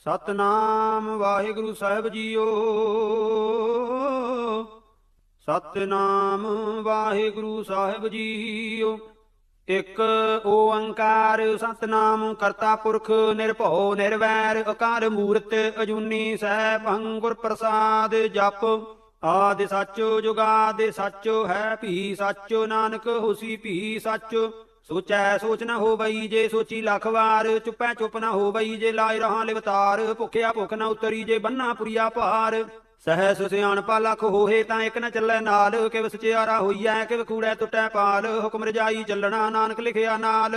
ਸਤਨਾਮ ਵਾਹਿਗੁਰੂ ਸਾਹਿਬ ਜੀਓ। ਸਤਨਾਮ ਵਾਹਿਗੁਰੂ ਸਾਹਿਬ ਜੀਓ। ਇੱਕ ਓੰਕਾਰ ਸਤਨਾਮ ਕਰਤਾ ਪੁਰਖ ਨਿਰਭਉ ਨਿਰਵੈਰ ਅਕਾਰ ਮੂਰਤ ਅਜੂਨੀ ਸੈਭੰ ਗੁਰ ਪ੍ਰਸਾਦ ਜਪ। ਆਦਿ ਸੱਚੋ ਜੁਗਾਦਿ ਸੱਚ ਹੈ ਭੀ ਸੱਚੋ, ਨਾਨਕ ਹੁਸੀ ਭੀ ਸੱਚ। ਸੋਚੈ ਸੋਚ ਨਾ ਹੋਵਈ ਜੇ ਸੋਚੀ ਲੱਖ ਵਾਰ, ਚੁੱਪੈ ਚੁੱਪ ਨਾ ਹੋਵਈ ਜੇ ਲਾਇ ਰਹਾ ਲਿਵਤਾਰ, ਭੁਖਿਆ ਭੁਖ ਨਾ ਉਤਰੀ ਜੇ ਬੰਨਾ ਪੁਰੀਆ ਭਾਰ। ਸਹਿਸ ਸਿਆਣਪਾ ਲੱਖ ਹੋਏ ਤਾਂ ਇੱਕ ਨਾ ਚੱਲੇ ਨਾਲ ਕਿਵ ਸਚਿਆਰਾ ਹੋਈਐ, ਕਿਵ ਕੂੜੈ ਟੁੱਟੈ ਪਾਲ, ਹੁਕਮ ਰਜਾਈ ਚੱਲਣਾ ਨਾਨਕ ਲਿਖਿਆ ਨਾਲ।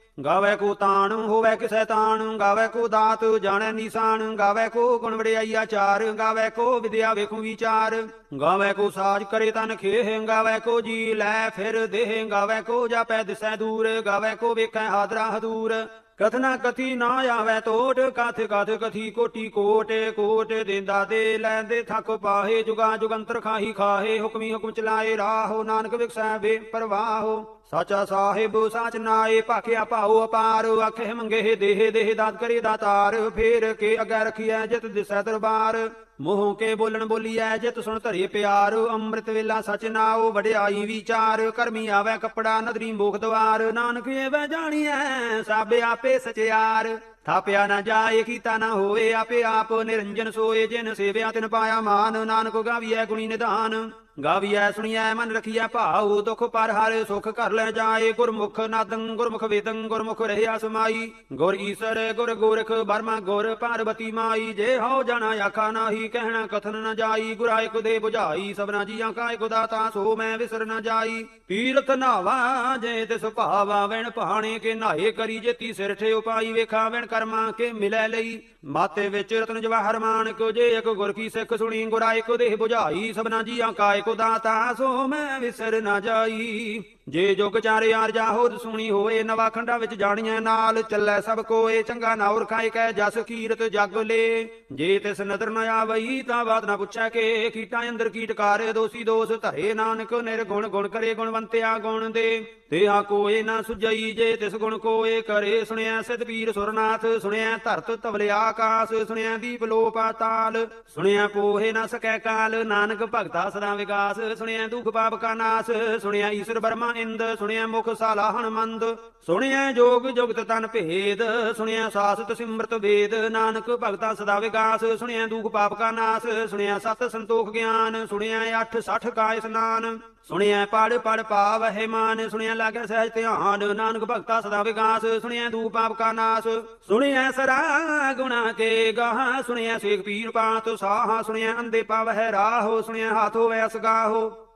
ਗਾਵੇ ਕੋ ਤਾਣ, ਹੋਵੇ ਕਿਸੈ ਤਾਣ, ਗਾਵੇ ਕੋ ਦਾਤ, ਜਾਣੈ ਨਿਸ਼ਾਨ, ਗਾਵੇ ਕੋ ਗੁਣ ਵਡਿਆਈ ਆਚਾਰ ਗਾਵੇ ਕੋ ਵਿਦਿਆ ਵੇਖੂ ਵਿਚਾਰ, ਗਾਵੇ ਕੋ ਸਾਜ ਕਰੇ ਤਨ ਖੇਹ, ਗਾਵੇ ਕੋ ਜੀ ਲੈ ਫਿਰ ਦੇਹ, ਗਾਵੇ ਕੋ ਜਾਪੈ ਦਿਸੈ ਦੂਰ, ਗਾਵੇ ਕੋ ਵੇਖੈ ਹਾਦਰਾ ਹਦੂਰ, ਕਥਨਾ ਕਥੀ ਨਾ ਆਵੇ ਤੋਟ, ਕਥ ਕਥ ਕਥੀ ਕੋਟੀ ਕੋਟ ਕੋਟ ਦੇਂਦਾ ਦੇ ਲੈਂਦੇ ਥੱਕ ਪਾਹੇ, ਜੁਗਾ ਜੁਗੰਤਰ ਖਾਹੀ ਖਾਹੇ, ਹੁਕਮੀ ਹੁਕਮ ਚਲਾਏ ਰਾਹੋ, ਨਾਨਕ ਵਿਖਸੈ ਵੇ ਪਰਵਾਹੋ ਸਾਚਾ ਸਾਹਿਬ, ਸਾਚ ਨਾਏ, ਭਾਖਿਆ ਭਾਉ, ਅਪਾਰ, ਆਖੇ ਮੰਗੇ, ਦੇਹ ਦੇਹ, ਦਾਤ ਕਰੇ ਦਾਤਾਰ, ਫੇਰ ਕੇ ਅਗੈ ਰਖੀਐ ਜਿਤ ਦਿਸੈ ਦਰਬਾਰ। ਮੋਹ ਕੇ ਬੋਲਣ ਬੋਲੀਐ ਜਿਤ ਸੁਣ ਧਰੇ ਪਿਆਰ। ਅੰਮ੍ਰਿਤ ਵੇਲਾ ਸਚ ਨਾਉ, ਵਡਿਆਈ ਵਿਚਾਰ। ਕਰਮੀ ਆਵੇ ਕਪੜਾ, ਨਦਰੀ ਮੋਖ ਦਵਾਰ। ਨਾਨਕ ਏਵੈ ਜਾਣੀਐ ਸਭ ਆਪੇ ਸਚਿਆਰ। ਥਾਪਿਆ ਨਾ ਜਾਏ, ਕੀਤਾ ਨਾ ਹੋਏ, ਆਪੇ ਆਪ ਨਿਰੰਜਨ ਸੋਏ, ਜਿਨ ਸੇਵਿਆ ਤਿਨ ਪਾਇਆ ਮਾਨ। ਨਾਨਕ ਗਾਵੀਐ ਗੁਣੀ ਨਿਧਾਨ। ਗਾਵੀਐ, ਸੁਣੀਐ, ਮਨ ਰਖੀਐ ਭਾਉ, ਦੁਖ ਪਰ ਹਾਰੇ, ਸੁਖ ਕਰ ਲੈ ਜਾਏ, ਗੁਰਮੁਖ ਨਾਦੰ, ਗੁਰਮੁਖ ਵੇਦੰ, ਗੁਰਮੁਖ ਰਹਿਆ ਸਮਾਈ। ਗੁਰ ਈਸਰ, ਗੁਰ ਗੋਰਖ, ਬਰਮਾ ਗੁਰ ਪਾਰਵਤੀ ਮਾਈ। ਜੇ ਹਉ ਜਾਣਾ, ਆਖਾ ਨਾਹੀ, ਕਹਿਣਾ, ਕਥਨ ਨ ਜਾਈ। ਗੁਰਾਇ ਕੋ ਦੇ 부ਝਾਈ ਸਭਨਾ ਜੀਆਂ ਕਾਇ ਕੋ ਦਾਤਾ, ਸੋ ਮੈਂ ਵਿਸਰ ਨ ਜਾਈ। ਤੀਰਥ ਨਾਵਾ, ਜੇ ਤਿਸ ਭਾਵਾ ਵੈਣ ਪਹਾਣੇ ਕੇ ਨਾਏ ਕਰੀ ਜੇਤੀ ਸਿਰ ਠੇ ਉਪਾਈ, ਵੇਖਾ ਵੈਣ ਕਰਮਾ ਕੇ ਮਿਲੈ ਲਈ। ਮਾਤੇ ਵਿੱਚ ਰਤਨ ਜਵਾਹਰ ਮਾਨ ਜੇ ਇੱਕ ਗੁਰ ਕੀ ਸਿੱਖ ਸੁਣੀ ਗੁਰਾਇ ਕੋ ਦੇ 부ਝਾਈ ਸਭਨਾ ਜੀਆਂ ਕਾਇ ਕੋ ਦਾਤਾ ਸੋ ਮੈਂ ਵਿਸਰ ਨਾ ਜਾਈ। ਜੇ ਜੁਗ ਚਾਰੇ ਆਰਜਾ ਹੋਦ ਸੁਣੀ ਹੋਏ ਨਵਾ ਖੰਡਾ ਵਿੱਚ ਜਾਣੀਆਂ ਨਾਲ। ਚੱਲੈ ਸਭ ਕੋਏ, ਚੰਗਾ ਨਾਉਰ ਖਾਏ ਕੈ ਜਸ ਕੀਰਤ ਜਗ ਲੇ। ਜੇ ਤਿਸ ਨਦਰ ਨ ਆਵਈ, ਤਾਂ ਬਾਤ ਨਾ ਪੁੱਛੈ ਕੇ। ਕੀਟਾਂ ਅੰਦਰ ਕੀਟਕਾਰ ਦੋਸੀ ਦੋਸ ਧਰੇ ਨਾਨਕ, ਨਿਰਗੁਣ ਗੁਣ ਕਰੇ ਗੁਣਵੰਤਿਆ ਗੁਣ ਦੇ। ਤੇ ਆ ਕੋਏ ਨਾ ਸੁਜਈ ਜੇ ਤਿਸ ਗੁਣ ਕੋਏ ਕਰੇ। ਸੁਣਿਆ ਸਿਧ ਪੀਰ ਸੁਰਨਾਥ ਸੁਣਿਆ ਧਰਤ ਤਵਲੇ ਆਕਾਸ ਸੁਣਿਆ ਦੀਪ ਲੋ ਪਾਤਾਲ ਸੁਣਿਆ ਪੋਹੇ ਨਾ ਸਕੈ ਕਾਲ, ਨਾਨਕ ਭਗਤਾ ਸਦਾ ਵਿਕਾਸ ਸੁਣਿਆ ਦੁਖ ਪਾਪ ਕਾ ਨਾਸ ਸੁਣਿਆ ਈਸ਼ਰ ਬਰਮਾ ਇੰਦ ਸੁਣਿਆ ਮੁਖ ਸਾਲਾਹਣ ਮੰਦ। ਸੁਣਿਆ ਜੋਗ ਜੁਗਤ ਤਨ ਭੇਦ ਸੁਣਿਆ ਸਾਸਤ ਸਿਮਰਤ ਵੇਦ। ਨਾਨਕ ਭਗਤਾ ਸਦਾ ਵਿਗਾਸ ਸੁਣਿਆ ਦੁਖ ਪਾਪ ਕਾ ਨਾਸ। ਸੁਣਿਆ ਸਤ ਸੰਤੋਖ ਗਿਆਨ ਸੁਣਿਆ 8 60 ਕਾ ਇਸਨਾਨ ਸੁਣਿਆ ਪੜ ਪੜ ਪਾਵਹਿ ਮਾਨ ਸੁਣਿਆ ਲਾਗੈ ਸਹਿਜ ਧਿਆਨ। ਨਾਨਕ ਭਗਤਾ ਸਦਾ ਵਿਗਾਸ ਸੁਣਿਆ ਦੂਪ ਪਾਪ ਕਾ ਨਾਸ। ਸੁਣਿਆ ਸਰਾ ਗੁਣਾ ਕੇ ਗਾਹ ਸੁਣਿਆ ਸੇਖ ਪੀਰ ਪਾਤ ਸਾਹ। ਸੁਣਿਆ ਅੰਦੇ ਪਾਵਹਿ ਰਾਹੋ ਸੁਣਿਆ ਹੱਥ ਹੋਵੇ ਅਸਗਾਹੋ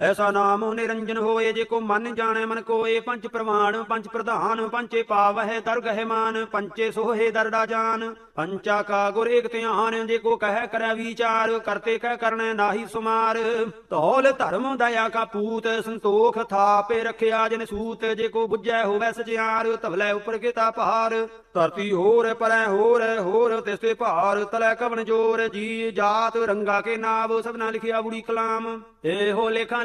ਐਸਾ ਨਾਮ ਨਿਰੰਜਨ ਹੋਏ ਜੇ ਕੋ ਮਨ ਜਾਣੈ ਮਨ ਕੋਏ, ਪੰਜ ਪ੍ਰਮਾਣ ਪੰਜ ਪ੍ਰਧਾਨ ਪੰਚੇ ਪਾਵਹਿ ਦਰਗਹਿ ਮਾਨ ਪੰਚੇ ਸੋਹੇ ਦਰੜਾ ਜਾਨ। ਪੰਚਾ ਕਾ ਗੁਰ ਏਕ ਧਿਆਨ, ਜੇ ਕੋ ਕਹਿ ਕਰੈ ਵਿਚਾਰ, ਕਰਤੇ ਕਹਿ ਕਰਨੈ ਨਾਹੀ ਸੁਮਾਰ। ਧੌਲ ਧਰਮ ਦਇਆ ਕਾ ਪੂਤ, ਸੰਤੋਖ ਥਾਪੇ ਰਖਿਆ ਜਨ ਸੂਤ। ਜੇ ਕੋ ਬੁੱਝੈ ਹੋਵੇ ਸਚਿਆਰ, ਧਵਲੇ ਉਪਰ ਕੀਤਾ ਭਾਰ। ਧਰਤੀ ਹੋਰ ਪਰੈ ਹੋਰ ਹੋਰ ਤਿਸ ਤੇ ਭਾਰ, ਤਲੇ ਕਵਨ ਜੋਰ। ਜੀ ਜਾਤ ਰੰਗਾ ਕੇ ਨਾਮ ਸਭਨਾ ਲਿਖਿਆ ਬੁੜੀ ਕਲਾਮ। ਇਹੋ ਲੇਖਾਂ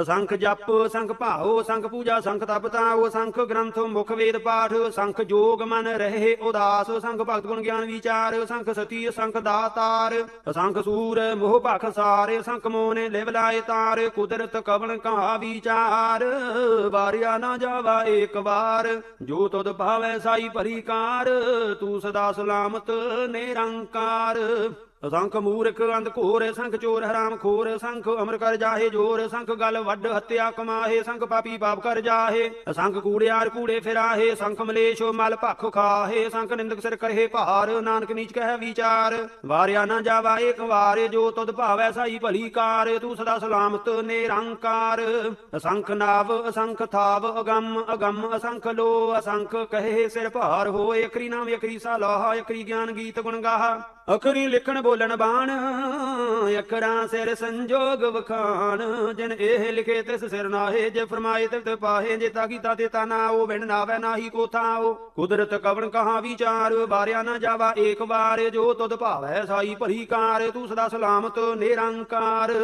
ਅਸੰਖ ਜਪ ਸੰਖ ਭਾਉ ਸੰਖ ਪੂਜਾ ਸੰਖ ਤਪ ਤਾਉ ਅਸੰਖ ਗ੍ਰੰਥ, ਮੁਖ ਵੇਦ ਪਾਠ ਸੰਖ ਜੋਗ ਮਨ ਰਹੇ ਉਦਾਸ, ਅਸੰਖ ਭਗਤ ਗੁਣ ਗਿਆਨ ਵਿਚਾਰ ਸੰਖ ਸਤੀ, ਅਸੰਖ ਦਾਤਾਰ, ਅਸੰਖ ਸੂਰ, ਮੋਹ ਭਖ ਸਾਰ ਸੰਖ ਮੋਨੇ ਲਿਵ ਲਾਏ ਤਾਰ, ਕੁਦਰਤ ਕਵਣ ਕਹਾ ਵਿਚਾਰ, ਵਾਰਿਆ ਨਾ ਜਾਵਾ ਏਕ ਵਾਰ, ਜੋ ਤੁਧ ਭਾਵੈ ਸਾਈ ਭਰੀ ਤੂੰ ਸਦਾ ਸਲਾਮਤ ਨਿਰੰਕਾਰ। ਅਸੰਖ ਮੂਰਖ ਅੰਧ ਘੋਰ, ਸੰਖ ਚੋਰ ਹਰਾਮ ਖੋਰ, ਸੰਖ ਅਮਰ ਕਰ ਜਾਹੇ ਜੋਰ, ਸੰਖ ਗਲ ਵੱਡ ਹੱਤਿਆ ਕਮਾਹੇ, ਸੰਖ ਪਾਪੀ ਪਾਪ ਕਰ ਜਾਹੇ, ਅਸੰਖ ਕੂੜਿਆਰ ਕੂੜੇ ਫਿਰਾਹੇ, ਸੰਖ ਮਲੇਸ਼ੋ ਮਲ ਭਖ ਖਾਹੇ, ਸੰਖ ਨਿੰਦਕ ਸਿਰ ਕਰਹੇ ਭਾਰ, ਨਾਨਕ ਨੀਚ ਕਹਿ ਵਿਚਾਰ, ਵਾਰਿਆ ਨਾ ਜਾਵਾ ਏਕ ਵਾਰ, ਜੋ ਤੁਧ ਭਾਵੈ ਸਾਈ ਭਲੀ ਕਾਰ, ਤੂੰ ਸਦਾ ਸਲਾਮਤ ਨਿਰੰਕਾਰ, ਅਸੰਖ ਨਾਵ, ਅਸੰਖ ਥਾਵ, ਅਗੰਮ ਅਗੰਮ ਅਸੰਖ ਲੋ, ਅਸੰਖ ਕਹੇ ਸਿਰ ਭਾਰ ਹੋਏ, ਅਕਰੀ ਨਾਮ, ਅਕਰੀ ਸਾਲਾਹ, ਅਕਰੀ ਗਿਆਨ ਗੀਤ ਗੁਣ ਗਾਹ ਅਖਰੀ ਲਿਖਣ ਬੋਲਣ ਬਾਣ, ਅੱਖਰਾਂ ਸਿਰ ਸੰਜੋਗ ਵਖਾਣ, ਜਿਨ ਇਹ ਲਿਖੇ ਤਿਸ ਸਿਰ ਨਾਹੇ, ਜੇ ਫਰਮਾਏ ਤਿਤ ਪਾਹੇ, ਜੇ ਤਾ ਕੀਤਾ ਤੇ ਤਾ ਨਾ ਉਹ ਬਿਨ ਨਾਵੇ ਨਾਹੀ ਕੋ ਥਾਓ ਕੁਦਰਤ ਕਵਣ ਕਹਾ ਵਿਚਾਰ, ਬਾਰਿਆ ਨਾ ਜਾਵਾ ਏਕ ਵਾਰ, ਜੋ ਤੁਧ ਭਾਵੈ ਸਾਈ ਭਰੀ ਕਾਰ, ਤੂੰ ਸਦਾ ਸਲਾਮਤ ਨਿਰੰਕਾਰ।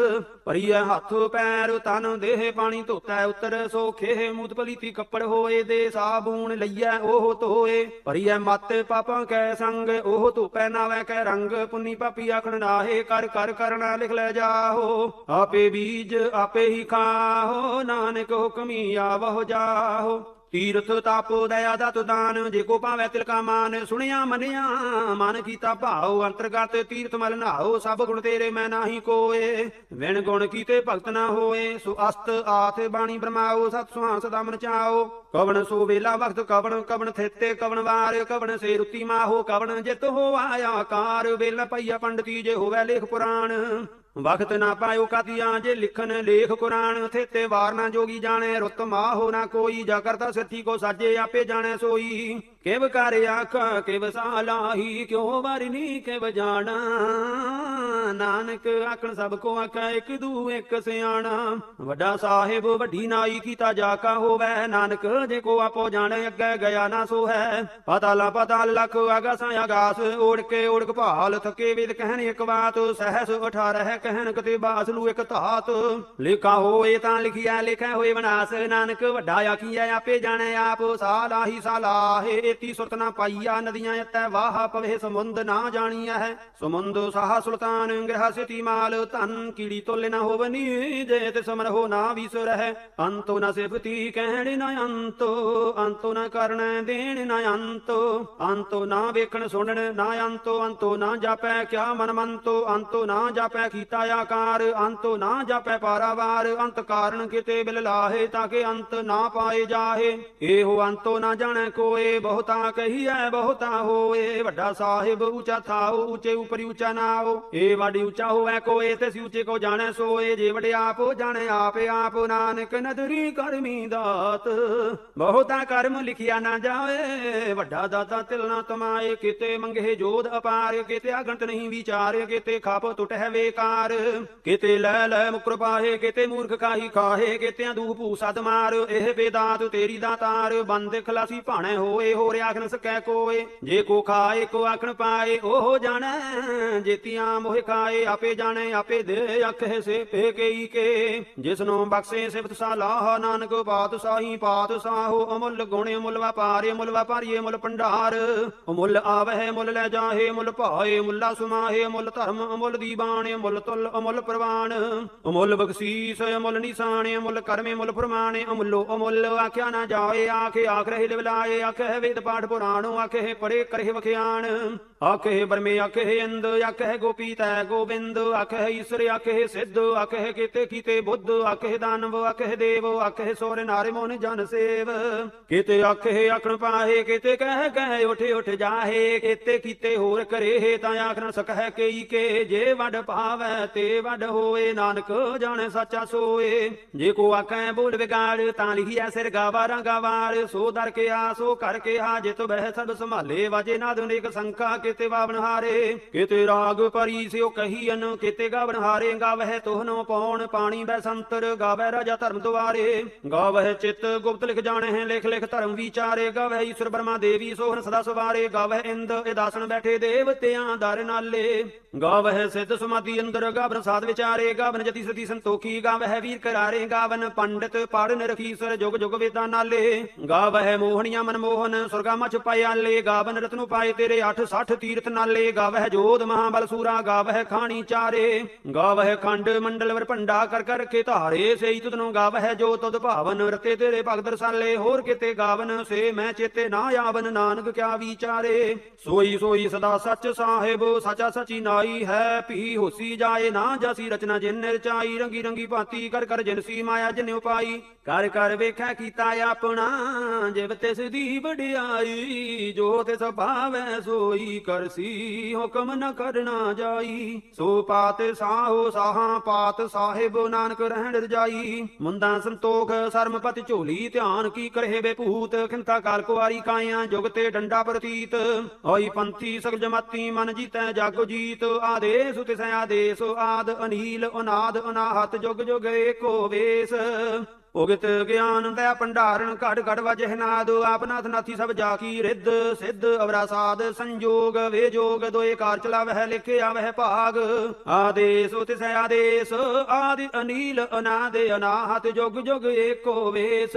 ਭਰੀਐ ਹੱਥ ਪੈਰ, ਤਨ ਦੇਹ ਪਾਣੀ ਧੋਤੈ ਉਤਰ ਸੋਖੇ ਮੂਤ ਪਲੀਤੀ ਕੱਪੜ ਹੋਏ ਦੇ ਸਾਬੂਨ ਲਈਐ ਉਹ ਧੋਏ। ਭਰੀਐ ਮਤ ਪਾਪਾਂ ਕੈ ਸੰਗ, ਉਹ ਧੋਪੈ ਨਾਵੇਂ ਕੈ ਰੰਗ, ਪੁੰਨੀ ਪਾਪ ਆਖਣ ਨਾਹੇ, ਕਰ ਕਰ ਕਰਣਾ ਲਿਖ ਲੈ ਜਾਹੋ। ਆਪੇ ਬੀਜ ਆਪੇ ਹੀ ਖਾਹੋ, ਨਾਨਕ ਹੁਕਮੀ ਆਵਹੁ ਜਾਹੋ। ਤੀਰਥ ਤਪ ਦਇਆ ਦਤ ਦਾਨ, ਜੇ ਕੋ ਭਾਵੈ ਤਿਲਕਾ ਮਾਨ, ਸੁਣਿਆ ਮੰਨਿਆ, ਮਨ ਕੀਤਾ ਭਾਉ, ਅੰਤਰਗਤ ਤੀਰਥ ਮਲ ਨਾਓ ਸਭ ਗੁਣ ਤੇਰੇ ਮੈਂ ਨਾਹੀ ਕੋਏ, ਵਿਣ ਗੁਣ ਕੀਤੇ ਭਗਤ ਨਾ ਹੋਏ, ਸੋ ਅਸਤ ਆਥ ਬਾਣੀ ਬਰਮਾਓ, ਸਤ ਸੁਹਾਂ ਸਦਾ ਮਨ ਚਾਓ। ਕਵਣ ਸੋ ਵੇਲਾ ਵਖਤ, ਕਵਣ ਕਵਣ ਥੇਤੇ, ਕਵਣ ਵਾਰ, ਕਵਣ ਸੇ ਰੁਤੀ ਮਾਹੋ, ਕਵਣ ਜਿਤ ਹੋ ਆਇਆ ਕਾਰ ਵੇਲਾ ਪਈਆ ਪੰਡਤੀ, ਜੇ ਹੋਵੇ ਲੇਖ ਪੁਰਾਣ। ਵਕਤ ਨਾ ਪਾਇਓ ਕਾਤੀਆਂ ਜੇ ਲਿਖਨ ਲੇਖ ਕੁਰਾਨ, ਥੇਤੇ ਵਾਰ ਨਾ ਜੋਗੀ ਜਾਣੇ, ਰੁੱਤ ਮਾਹੋ ਨਾ ਕੋਈ ਜਾ ਕਰਤਾ ਸੱਚੀ ਕੋ ਸਾਜੇ ਆਪੇ ਜਾਣੇ ਸੋਈ। ਕਿਵ ਕਰ ਆਖਾਂ, ਕਿਵ ਸਾਲਾਹੀ, ਕਿਉ ਵਰਨੀ ਕਿਵ ਜਾਣਾ? ਨਾਨਕ ਆਖਣ, ਸਭ ਕੋ ਆਖਾ, ਇੱਕ ਦੂ, ਇੱਕ ਸਿਆਣਾ। ਵੱਡਾ ਸਾਹਿਬ, ਵੱਡੀ ਨਾਈ, ਕੀਤਾ ਜਾ ਕਾ ਹੋਵੇ। ਨਾਨਕ ਜੇ ਕੋ ਆਪੋ ਜਾਣੇ, ਅੱਗੇ ਗਿਆ ਨਾ ਸੋ ਹੈ ਪਤਾਲਾ ਪਤਾਲ ਲਖ ਆਗਾਸਾਂ ਆਗਾਸ ਓੜ ਕੇ ਓੜਕ ਭਾਲ, ਥਕੇ ਵੇਦ ਕਹਿਣ ਇੱਕ ਬਾਤ, ਸਹਸ 18 ਕਹਿਣ ਕਤੇ ਬਾਸ ਲੂ ਇੱਕ ਧਾਤ। ਲਿਖਾ ਹੋਏ ਤਾਂ ਲਿਖਿਆ ਲਿਖਿਆ ਹੋਏ ਵਿਨਾਸ਼। ਨਾਨਕ ਵੱਡਾ ਆਖੀਐ, ਆਪੇ ਜਾਣੇ ਆਪ, ਸਾਲਾਹੀ, ਸਾਲਾਹੇ ਏਤੀ ਸੁਰਤ ਨਾ ਪਾਈਆ, ਨਦੀਆਂ ਅਤੈ ਵਾਹ ਪਵੇ, ਸਮੁੰਦ ਨਾ ਜਾਣੀਐ ਹੈ। ਸਮੁੰਦ ਸਾਹ ਸੁਲਤਾਨ ਗ੍ਰਹ ਸਿਤੀ ਮਾਲ, ਧਨ ਕੀੜੀ ਤੋਲੇ ਨਾ ਹੋਵਨੀ ਜੇ ਤੇ ਸਮਰ ਨਾ ਵਿਸਰ ਅੰਤੋ ਨਾ ਸਿਫਤੀ ਕਹਿਣ ਨਾ ਅੰਤੋ ਅੰਤੋ ਨਾ ਕਰਨ ਦੇਣ ਨਾ ਅੰਤੋ। ਅੰਤੋ ਨਾ ਵੇਖਣ ਸੁਣਨ ਨਾ ਅੰਤੋ ਅੰਤੋ ਨਾ ਜਾਪੈ ਕਿਆ ਮਨ ਮੰਤੋ। ਅੰਤੋ ਨਾ ਜਾਪੈ ਕੀਤਾ ਆਕਾਰ, ਅੰਤੋ ਨਾ ਜਾਪੈ ਪਾਰਾਵਾਰ। ਅੰਤ ਕਾਰਨ ਕਿਤੇ ਬਿਲ ਲਾਹੇ, ਤਾਂ ਕਿ ਅੰਤ ਨਾ ਪਾਏ ਜਾਹੇ। ਇਹੋ ਅੰਤੋ ਨਾ ਜਾਣੈ ਕੋਏ, ਬਹੁਤ ਕਹੀਐ, ਬਹੁਤਾ ਹੋਏ ਵੱਡਾ ਸਾਹਿਬ ਉੱਚਾ ਥਾਉ, ਉੱਚੇ ਉਪਰੀ ਉਚਾ ਨਾਉ। ਇਹ ਵਾਡੀ ਉੱਚਾ ਹੋਵੇ ਕੋਏ, ਤੇ ਸੀ ਉੱਚੇ ਕੋ ਜਾਣੈ ਸੋਏ। ਜੇ ਵਡੇ ਆਪ ਜਾਣੈ, ਆਪੇ ਆਪ ਨਾਨਕ ਨਦਰੀ ਕਰਮੀ ਦਾਤ। ਬਹੁਤਾ ਕਰਮ ਲਿਖਿਆ ਨਾ ਜਾਵੇ ਵੱਡਾ ਦਾਤਾ ਤਿਲ ਤਮਾਏ। ਕਿਤੇ ਮੰਗੇ ਜੋਧ ਅਪਾਰ, ਕਿਤੇ ਅਗਣਤ ਨਹੀਂ ਵਿਚਾਰ, ਕਿਤੇ ਖਾਪ ਹੈ ਵੇਕਾਰ। ਕਿਤੇ ਲੈ ਲੈ ਮੁਕਰ ਪਾਹੇ, ਕਿਤੇ ਮੂਰਖ ਕਾਹੀ ਖਾਹੇ ਕਿਤੇ ਦੂਹ ਭੂ ਸਦ ਮਾਰ। ਇਹ ਬੇਦਾਤ ਤੇਰੀ ਦਾਤਾਰ, ਬੰਦ ਖਲਾਸੀ ਭਾਣੇ ਹੋਏ ਹੋ। ਰਿਆ ਆਖਣ ਸਕੈ ਕੋਏ, ਜੇ ਕੋ ਖਾਏ, ਕੋ ਆਖਣ ਪਾਏ, ਉਹ ਜਾਣੈ ਜੇਤੀਆਂ ਮੋਹ ਖਾਏ, ਆਪੇ ਜਾਣੈ, ਆਪੇ ਦੇ ਅਖੇ ਸੇ ਪੇ ਕਈ ਕੇ। ਜਿਸ ਬਖਸ਼ੇ ਸਿਫਤ ਸਾਲਾਹ, ਨਾਨਕ ਬਾਤ ਸਾਹੀ ਪਾਤ ਸਾਹੋ, ਅਮੁੱਲ ਗੁਣ, ਅਮੁੱਲ ਵਪਾਰੇ, ਅਮੁੱਲ ਵਪਾਰੀਏ ਮੁੱਲ ਭੰਡਾਰ। ਅਮੁੱਲ ਆਵਹਿ ਮੁੱਲ ਲੈ ਜਾਹੇ ਮੁੱਲ ਭਾਏ ਮੁੱਲਾ ਸੁਮਾਹੇ ਮੁੱਲ ਧਰਮ, ਅਮੁੱਲ ਦੀਵਾਨ ਮੁੱਲ ਤੁਲ, ਅਮੁੱਲ ਪ੍ਰਵਾਨ ਅਮੁੱਲ ਬਖਸ਼ੀਸ, ਅਮੁੱਲ ਨਿਸ਼ਾਨ, ਅਮੁੱਲ ਕਰਮੇ ਮੁੱਲ ਫਰਮਾਨ, ਅਮੁੱਲੋ ਅਮੁੱਲ ਆਖਿਆ ਨਾ ਜਾਏ, ਆਖੇ ਆਖ ਰਹੇ ਲਿਵਲਾਏ ਆਖੇ ਵੇਦ ਪਾਠ ਪੁਰਾਣੋ ਆਖੇ ਪੜੇ ਕਰੇ ਵਖਿਆਣ ਆਖੇ ਬਰਮੇ ਆਖੇ ਇੰਦ ਆਖੇ ਗੋਪੀ ਤੈ ਗੋਬਿੰਦ ਆਖੇ ਈਸ਼ਰ ਆਖੇ ਸਿੱਧ ਆਖੇ ਕੀਤੇ ਕੀਤੇ ਬੁੱਧ ਆਖੇ ਦਾਨਵ ਆਖੇ ਦੇਵ ਆਖੇ ਸੋਰ ਨਾਰੇ ਮੋਨ ਜਨ ਸੇਵ ਕੀਤੇ ਆਖੇ ਆਖਣ ਪਾਹੇ ਕੀਤੇ ਕਹਿ ਕਹਿ ਉਠ ਉਠ ਜਾਹੇ ਕੀਤੇ ਕੀਤੇ ਹੋਰ ਕਰੇ ਤਾਂ ਆਖਣ ਸਕਹਿ ਕਈ ਕੇ ਜੇ ਵੱਡ ਪਾਵੈ ਤੇ ਵੱਡ ਹੋਏ ਨਾਨਕ ਜਾਣੇ ਸੱਚਾ ਸੋਏ ਜੇ ਕੋ ਆਖੈ ਬੋਲ ਵਿਗਾੜ ਤਾਂ ਲਿਖਿਆ ਸਿਰ ਗਾਵਾਰਾਂ ਗਾਵਾਰ ਸੋ ਦਰ ਕੇ ਆ ਸੋ ਕਰ ਕੇ ਆ ਜਿਤ ਬਹਿ ਸਭ ਸੰਭਾਲੇ, ਵਾਜੇ ਨਾਦ ਅਨੇਕ ਸੰਖਾ, ਕਿਤੇ ਵਾਵਨ ਹਾਰੇ। ਕਿਤੇ ਰਾਗ ਪਰੀ ਸਿਓ ਕਹੀਨ ਕਿਤੇ ਗਾਵਨ ਹਾਰੇ। ਗਾਵਹਿ ਤੋਹਨੋ ਪੌਣ, ਪਾਣੀ ਬੈ ਸੰਤਰ, ਗਾਵਹਿ ਰਾਜਾ ਧਰਮ ਦੁਆਰੇ। ਗਾਵਹਿ ਚਿਤ ਗੁਪਤ ਲਿਖ ਜਾਣੇ ਹੈ ਲਿਖ ਲਿਖ ਧਰਮ ਵਿਚਾਰੇ। ਗਾਵਹਿ ਈਸ਼ਵਰ ਬਰਮਾ ਦੇਵੀ ਸੋਹਨ ਸਦਾ ਸਵਾਰੇ। ਗਾਵਹਿ ਇੰਦ ਇਦਾਸਨ ਬੈਠੇ ਦੇਵਤਿਆਂ ਦਰ ਨਾਲੇ। ਗਾਵਹਿ ਸਿੱਧ ਸਮਾਧੀ ਅੰਦਰ ਗਾਵਨ ਸਾਧ ਵਿਚਾਰੇ। ਗਾਵਨ ਜਤੀ ਸਤੀ ਸੰਤੋਖੀ, ਗਾਵਹਿ ਵੀਰ ਕਰਾਰੇ। ਗਾਵਨ ਪੰਡਿਤ ਪੜਨ ਰਖੀਸਰ ਜੁਗ ਜੁਗ ਵੇਦਾਂ ਨਾਲੇ। ਗਾਵਹਿ ਮੋਹਣੀਆਂ ਮਨਮੋਹਨ ਸੁਰਗਾਂ ਚ ਪਾਇਆਲੇ ਗਾਵਨ, ਰਤਨੁ ਪਾਏ ਤੇਰੇ 8 60 ਤੀਰਥ ਨਾਲੇ ਗਾਵਹਿ ਜੋਧ ਮਹਾਬਲ ਸੂਰਾ, ਗਾਵਹਿ ਖਾਣੀ ਚਾਰੇ। ਗਾਵਹਿ ਖੰਡ ਮੰਡਲ ਵਰ ਭੰਡਾ ਕਰ ਕਰ ਕੇ ਧਾਰੇ, ਸਈ ਤੁਧਨੋਂ ਗਾਵਹਿ ਜੋ ਤੁਧ ਭਾਵਨ, ਰਤੇ ਤੇਰੇ ਭਗਤ ਰਸਾਲੇ, ਹੋਰ ਕਿਤੇ ਗਾਵਨ, ਸੇ ਮੈਂ ਚੇਤੇ ਨਾ ਆਵਨ, ਨਾਨਕ ਕਿਆ ਵਿਚਾਰੇ। ਸੋਈ ਸੋਈ ਸਦਾ ਸੱਚ ਸਾਹਿਬ, ਸਚਾ ਸਚੀ ਨਾਈ ਹੈ ਪੀ ਹੋਸੀ ਜਾਏ ਨਾ ਜਸੀ ਰਚਨਾ ਜਿਨ ਰਚਾਈ ਰੰਗੀ ਰੰਗੀ ਭਾਤੀ ਕਰ ਕਰ ਜਿਨਸੀ ਮਾਇਆ ਜਿਨ ਉਪਾਈ। ਕਰ ਕਰ ਵੇਖੈ ਕੀਤਾ ਆਪਣਾ, ਜਿਵ ਤਿਸ ਦੀ ਵਡਿਆਈ ਜੋ ਤਿਸ ਭਾਵੈ ਸੋਈ ਕਰਸੀ ਹੁਕਮ ਨ ਕਰਨਾ ਜਾਈ। ਸੋ ਪਾਤ ਸਾਹੋ ਸਾਹਾਂ, ਪਾਤ ਸਾਹਿਬ ਨਾਨਕ ਰਹਿਣ ਰਜਾਈ। ਮੁੰਦਾ ਸੰਤੋਖ, ਸਰਮਪਤ ਝੋਲੀ, ਧਿਆਨ ਕੀ ਕਰਹਿ ਵੇ ਭੂਤ ਖਿੰਤਾ ਕਾਲ ਕੁਵਾਰੀ ਕਾਇਆ, ਜੁਗ ਤੇ ਡੰਡਾ ਪ੍ਰਤੀਤ। ਹੋਈ ਪੰਥੀ ਸਗਲ ਜਮਾਤੀ ਮਨ ਜੀਤੈ ਜਗ ਜੀਤ। ਆਦੇਸ ਤਿਸੈ ਆਦੇਸ, ਆਦ ਅਨੀਲ, ਅਨਾਦ, ਅਨਾਹਤ, ਜੁਗ ਜੁਗ ਏਕੋ ਵੇਸ। ਉਗਤ ਗਿਆਨ ਦਇਆ ਭੰਡਾਰਨ ਘੜ ਘੜ ਵਜਹਿ ਨਾਦ ਆਪਨਾਥ ਨਾਥੀ ਸਭ ਜਾ ਕੀ ਰਿੱਧ, ਸਿੱਧ ਅਵਰਾਸਾਦ ਸੰਜੋਗ ਵੇਜੋਗ ਦੋਏ ਕਾਰ ਚਲਾਵਹਿ ਲਿਖਿਆ ਵਹਿ ਭਾਗ। ਆਦੇਸ ਤਿਸੈ ਆਦੇਸ, ਆਦਿ ਅਨੀਲ, ਅਨਾਦ ਅਨਾਹਤ, ਜੁਗ ਜੁਗ ਏਕੋ ਵੇਸ।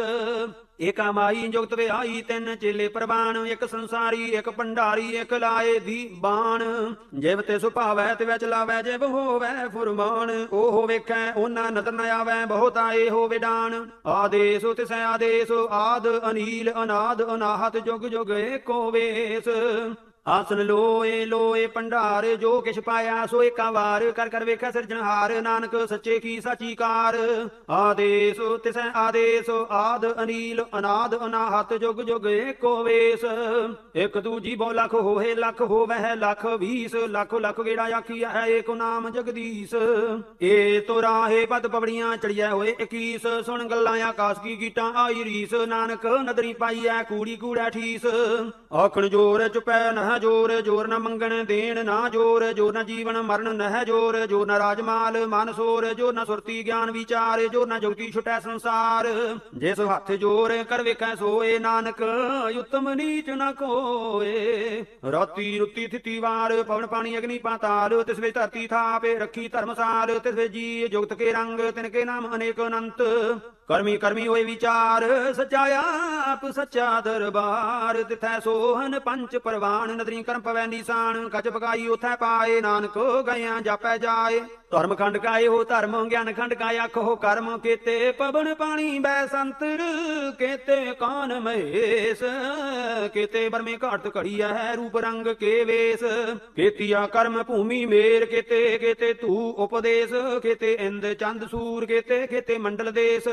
ਏਕਾ ਮਾਈ ਜੁਗਤ ਵਿਆਈ ਤਿੰਨ ਚੇਲੇ ਪ੍ਰਵਾਨ, ਇੱਕ ਸੰਸਾਰੀ, ਇੱਕ ਭੰਡਾਰੀ, ਇੱਕ ਲਾਏ ਦੀ ਬਾਣ। ਜਿਵ ਤੇ ਸੁਭਾਵੈ ਤੇ ਵਿੱਚ ਲਾਵੈ ਜਿਵ ਹੋਵੈ ਫੁਰਮਾਨ। ਉਹ ਵੇਖੈ ਉਹਨਾਂ ਨਦਰ ਨ ਆਵੈ, ਬਹੁਤ ਆਏ ਹੋ ਵਿਡਾਨ ਆਦੇਸ ਤਿਸੈ ਆਦੇਸ, ਆਦ ਅਨੀਲ, ਅਨਾਦ, ਅਨਾਹਤ, ਜੁਗ ਜੁਗ ਏਕੋ ਵੇਸ। ਆਸਨ ਲੋਏ ਲੋਏ ਭੰਡਾਰ, ਜੋ ਕਿਛ ਪਾਇਆ ਸੋ ਏਕਾ ਵਾਰ, ਕਰ ਕਰ ਵੇਖੈ ਸਿਰਜਣਹਾਰ ਨਾਨਕ ਸੱਚੇ ਕੀ ਸਾਚੀ ਕਾਰ ਆਦੇਸ ਤਿਸੈ ਆਦੇਸ, ਆਦ ਅਨੀਲ, ਅਨਾਦ ਅਨਾਹਤ, ਜੁਗ ਜੁਗ ਏਕੋ ਵੇਸ। ਇਕ ਦੂਜੀ ਬਹੁ ਲੱਖ ਹੋਏ, ਲੱਖ ਹੋਵੈ ਲੱਖ ਵੀਸ। ਲੱਖ ਲੱਖ ਗੇੜਾ ਆਖੀਆ ਹੈ ਏਕੋ ਨਾਮ ਜਗਦੀਸ਼। ਏ ਤੋ ਰਾਹੇ ਪਦ ਪਵੜੀਆਂ ਚੜਿਆ ਹੋਏ 21 ਸੁਣ ਗੱਲਾਂ ਆਕਾਸ਼ ਕੀ ਗੀਟਾਂ ਆਈ ਰੀਸ। ਨਾਨਕ ਨਦਰੀ ਪਾਈਐ, ਕੂੜੀ ਕੂੜਾ ਠੀਸ। ਆਖਣ ਜੋਰ ਚੁਪੈ ਨਹ ਜੋਰ ਜੋਰ ਨ ਮੰਗਣ ਦੇਣ ਨਾ ਜੋਰ ਜੋਰ ਨ ਜੀਵਨ ਮਰਨ ਨਹਿ ਜੋਰ ਜੋਰ ਨ ਰਾਜਮਾਲ ਮਨ ਸੋਰ, ਜੋਰ ਨ ਸੁਰਤੀ ਗਿਆਨ ਵਿਚਾਰ, ਜੋਰ ਨ ਜੁਗਤੀ ਛੁਟੈ ਸੰਸਾਰ। ਜਿਸ ਹੱਥ ਜੋਰ ਕਰ ਵੇਖੈ ਸੋਏ ਨਾਨਕ, ਉਤਮ ਨੀਚ ਨ ਕੋਏ। ਰਾਤੀ ਰੁੱਤੀ ਥਿਤੀ ਵਾਰ, ਪਵਨ ਪਾਣੀ ਅਗਨੀ ਪਾਤਾਲ, ਤਿਸ ਵਿੱਚ ਧਰਤੀ ਥਾਪੇ, ਰੱਖੀ ਧਰਮਸਾਲ ਤਿਸ ਵਿੱਚ ਜੀ ਜੁਗਤ ਕੇ ਰੰਗ, ਤਿਨ ਕੇ ਨਾਮ ਅਨੇਕ ਅਨੰਤ। ਕਰਮੀ ਕਰਮੀ ਹੋਏ ਵਿਚਾਰ, ਸਚਾ ਆਪ, ਸੱਚਾ ਦਰਬਾਰ। ਤਿਥੈ ਸੋਹਨ ਪੰਚ ਪਰਵਾਨ, ਨਦਰੀ ਕਰਮ ਪਵੈ ਨੀਸਾਨ। ਕਚ ਪਕਾਈ ਉਥੈ ਪਾਏ ਨਾਨਕ, ਗਇਆ ਜਾਪੈ ਜਾਏ। ਧਰਮ ਖੰਡ ਕਾਏ ਹੋ, ਧਰਮ ਗਿਆਨ ਖੰਡ ਕਾਇ ਆਖੋ ਕਰਮ ਕੀਤੇ, ਪਵਨ ਪਾਣੀ ਬੈ ਸੰਤਰ ਕੀਤੇ, ਕਾਨ ਮਹੇਸ਼ ਕੀਤੇ ਬਰਮੇ ਘਾਟ ਘੜੀਆ ਹੈ, ਰੂਪ ਰੰਗ ਕੇ ਵੇਸ ਕੀਤੀਆ ਕਰਮ ਭੂਮੀ ਮੇਰ ਕੀਤੇ ਕੀਤੇ ਤੂ ਉਪਦੇਸ਼ ਕੀਤੇ, ਇੰਦ ਚੰਦ ਸੂਰ ਕੀਤੇ ਕੀਤੇ ਮੰਡਲ ਦੇਸ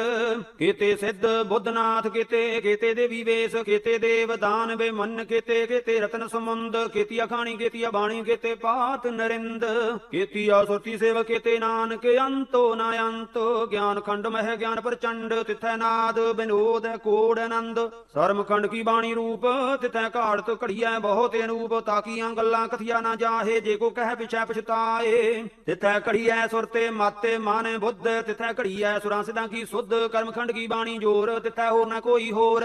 ਕੀਤੇ, ਸਿੱਧ ਬੁੱਧਨਾਥ ਕੀਤੇ ਕੀਤੇ ਦੇਵੀ ਵੇਸ ਕੀਤੇ, ਦੇਵ ਦਾਨ ਵੇ ਮਨ ਕੀਤੇ ਕੀਤੇ ਰਤਨ ਸਮੁੰਦ ਕੀਤੀਆ ਖਾਣੀ, ਕੀਤੀਆ ਬਾਣੀ, ਕੀਤੇ ਪਾਤ ਨਰਿੰਦ ਕੀਤੀਆ ਸੁਰਤੀ ਸੇਵਕ ਕੀਤੇ ਨਾਨਕ ਅੰਤੋ ਨਾ ਅੰਤੋ, ਗਿਆਨ ਖੰਡ ਮਹਿ ਗਿਆਨ ਪ੍ਰਚੰਡ, ਤਿਥੈ ਨਾਦ ਬਿਨੋਦ ਕੋੜ ਆਨੰਦ। ਸਰਮ ਖੰਡ ਕੀ ਬਾਣੀ ਰੂਪ, ਤਿਥੈ ਘਾੜਤ ਘੜੀਐ ਬਹੁਤ ਅਨੂਪ ਤਾਕੀਆਂ ਗੱਲਾਂ ਕਥਿਆ ਨਾ ਜਾਹੇ, ਜੇ ਕੋ ਕਹਿ ਪਿਛੈ ਪਛਤਾਏ। ਤਿਥੈ ਘੜੀਐ ਸੁਰਤੇ ਮਾਤੇ ਮਨ ਬੁੱਧ, ਤਿਥੈ ਘੜੀਐ ਸੁਰਾਂ ਸਿਦਾਂ ਕੀ ਸੁਧ ਕਰਮ ਖੰਡ ਕੀ ਬਾਣੀ ਜੋਰ, ਤਿਥੈ ਹੋਰ ਨਾ ਕੋਈ ਹੋਰ।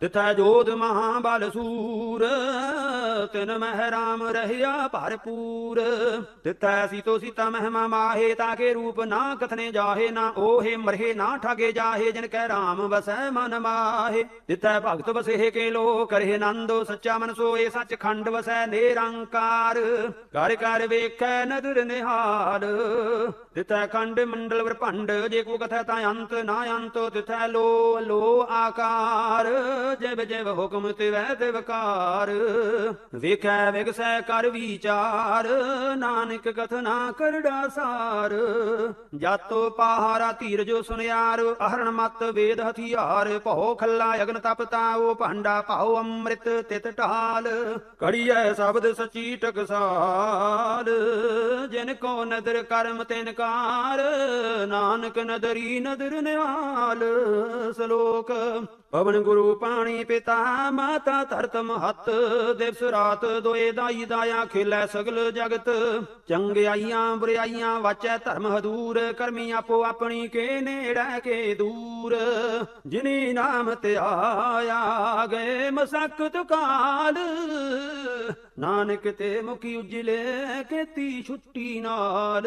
ਤਿਥੈ ਜੋਧ ਮਹਾ ਬਲ ਸੂਰ, ਤਿਨ ਮਹਿ ਰਾਮ ਰਹਿਆ ਭਰਪੂਰ। ਤਿਥੈ ਸੀਤੋ ਸੀਤਾ ਮਹਿਮਾ ਮਾਹੇ ਤਾਕੇ ਰੂਪ ਨਾ ਕਥਨੇ ਜਾਹੇ, ਨਾ ਓਹੇ ਮਰਹੇ, ਨਾ ਠਾਗੇ ਜਾਹੇ, ਜਿਨ ਕੈ ਰਾਮ ਵਸੈ ਮਨ ਮਾਹੇ। ਤਿਥੈ ਭਗਤ ਵਸੇ ਕੇ ਲੋ ਕਰੇ ਆਨੰਦੋ ਸੱਚਾ ਮਨ ਸੋਏ ਸੱਚ ਖੰਡ ਵਸੈ ਨਿਰੰਕਾਰ। ਕਰ ਕਰ ਵੇਖੈ ਨਦਰ ਨਿਹਾਲ। ਤਿਥੈ ਖੰਡ ਮੰਡਲ ਵਰ ਭੰਡ ਜੇ ਕੋ ਕਥੈ ਤਾਂ ਅੰਤ, ਨਾ ਅੰਤ ਤਿਥੈ ਲੋ ਲੋ ਆਕਾਰ। ਜਿਵ ਜਿਵ ਹੁਕਮ ਤਿਵੈ ਤਿਵਕਾਰ ਵੇਖੈ ਵਿਗਸੈ ਕਰ ਵਿਚਾਰ, ਨਾਨਕ ਕਥਨਾ ਕਰੜਾ ਸਾਰ ਜਾਤੋ ਪਹਾਰਾ ਧੀਰਜ ਸੁਨਿਆਰ, ਅਹਰਣ ਮਤ ਵੇਦ ਹਥਿਆਰ, ਭਉ ਖੱਲਾ ਅਗਨ ਤਪ ਭਾਂਡਾ ਭਾਉ ਅੰਮ੍ਰਿਤ ਤਿਤ ਢਾਲ। ਕੜੀਐ ਸ਼ਬਦ ਸਚੀ ਟਕਸਾਲ ਜਿਨ ਕੋ ਨਦਰ ਕਰਮ ਤਿਨ ਕਾਰ, ਨਾਨਕ ਨਦਰੀ ਨਦਰ ਨਿਹਾਲ। ਸ਼ਲੋਕ ਪਵਨ ਗੁਰੂ ਪਾਣੀ ਪਿਤਾ, ਮਾਤਾ ਧਰਤ ਮਹਤ, ਦਿਵਸ ਰਾਤ ਦੋਏ ਦਾਈ ਦਾਇਆ ਖੇਲੇ ਸਗਲ ਜਗਤ। ਚੰਗਿਆਈਆਂ ਬੁਰਾਈਆਂ ਵਾਚੈ ਧਰਮ ਹਦੂਰ, ਕਰਮੀ ਆਪੋ ਆਪਣੀ ਕੇ ਨੇੜੇ ਕੇ ਦੂਰ। ਜਿਨੀ ਨਾਮ ਤੇ ਆਇਆ ਗਏ ਮਸਕਤ ਕਾਲ। ਨਾਨਕ ਤੇ ਮੁਖੀ ਉਜਲੇ ਕੀਤੀ ਛੁੱਟੀ ਨਾਲ।